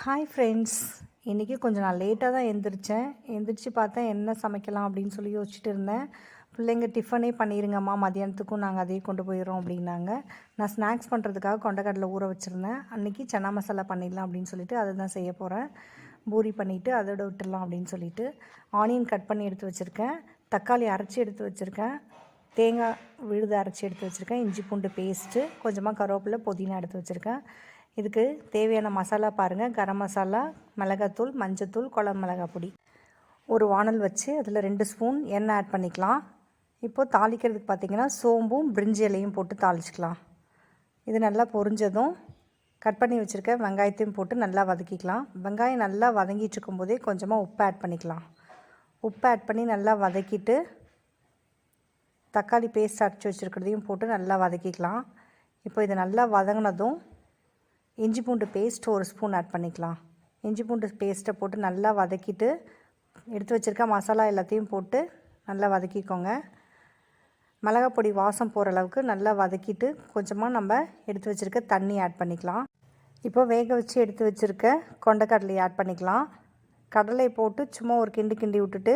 Hi friends இன்றைக்கி கொஞ்சம் நான் லேட்டாக தான் எழுந்திரிச்சேன் எழுந்திரிச்சு பார்த்தேன் என்ன சமைக்கலாம் அப்படின்னு சொல்லி யோசிச்சுட்டு இருந்தேன். பிள்ளைங்க டிஃபனே பண்ணிடுங்கம்மா மதியானத்துக்கும் நாங்கள் அதையே கொண்டு போயிடுறோம் அப்படின்னாங்க. நான் ஸ்நாக்ஸ் பண்ணுறதுக்காக கொண்டக்கடலை ஊற வச்சுருந்தேன். அன்றைக்கி சன்னா மசாலா பண்ணிடலாம் அப்படின்னு சொல்லிட்டு அதை தான் செய்ய போகிறேன் பூரி பண்ணிவிட்டு அதோட விட்டுடலாம் அப்படின்னு சொல்லிட்டு ஆனியன் கட் பண்ணி எடுத்து வச்சுருக்கேன். தக்காளி அரைச்சி எடுத்து வச்சுருக்கேன். தேங்காய் விழுது அரைச்சி எடுத்து வச்சுருக்கேன். இஞ்சி பூண்டு பேஸ்ட்டு கொஞ்சமாக கருவேப்பிலை புதினா எடுத்து வச்சுருக்கேன். இதுக்கு தேவையான மசாலா பாருங்கள் கரம் மசாலா மிளகாத்தூள் மஞ்சத்தூள் குழம்பு மிளகா பொடி. ஒரு வானல் வச்சு அதில் ரெண்டு ஸ்பூன் எண்ணெய் ஆட் பண்ணிக்கலாம். இப்போது தாளிக்கிறதுக்கு பார்த்திங்கன்னா சோம்பும் பிரிஞ்சி இலையும் போட்டு தாளிச்சிக்கலாம். இது நல்லா பொரிஞ்சதும் கட் பண்ணி வச்சுருக்க வெங்காயத்தையும் போட்டு நல்லா வதக்கிக்கலாம். வெங்காயம் நல்லா வதங்கிட்டு இருக்கும்போதே கொஞ்சமாக உப்பு ஆட் பண்ணிக்கலாம். உப்பு ஆட் பண்ணி நல்லா வதக்கிட்டு தக்காளி பேஸ்ட் அரைச்சி வச்சுருக்கிறதையும் போட்டு நல்லா வதக்கிக்கலாம். இப்போ இது நல்லா வதங்கினதும் இஞ்சி பூண்டு பேஸ்ட் ஒரு ஸ்பூன் ஆட் பண்ணிக்கலாம். இஞ்சி பூண்டு பேஸ்ட்டை போட்டு நல்லா வதக்கிட்டு எடுத்து வச்சுருக்க மசாலா எல்லாத்தையும் போட்டு நல்லா வதக்கிக்கோங்க. மிளகாப்பொடி வாசம் போகிற அளவுக்கு நல்லா வதக்கிட்டு கொஞ்சமாக நம்ம எடுத்து வச்சுருக்க தண்ணி ஆட் பண்ணிக்கலாம். இப்போ வேக வச்சு எடுத்து வச்சுருக்க கொண்டக்கடலையை ஆட் பண்ணிக்கலாம். கடலை போட்டு சும்மா ஒரு கிண்டு கிண்டி விட்டுட்டு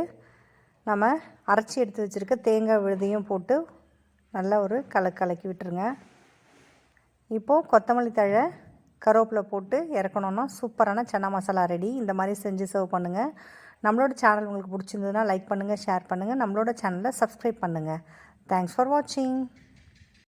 நம்ம அரைச்சி எடுத்து வச்சுருக்க தேங்காய் விழுதையும் போட்டு நல்லா ஒரு கலக்கு கலக்கி விட்டுருங்க. இப்போது கொத்தமல்லி தழை கருவேப்பிலை போட்டு இறக்கணுன்னா சூப்பரான சன்னா மசாலா ரெடி. இந்த மாதிரி செஞ்சு சர்வ் பண்ணுங்கள் நம்மளோட சேனல் உங்களுக்கு பிடிச்சிருந்ததுன்னா லைக் பண்ணுங்கள் ஷேர் பண்ணுங்கள் நம்மளோட சேனலை சப்ஸ்கிரைப் பண்ணுங்கள் தேங்க்ஸ் ஃபார் வாட்சிங்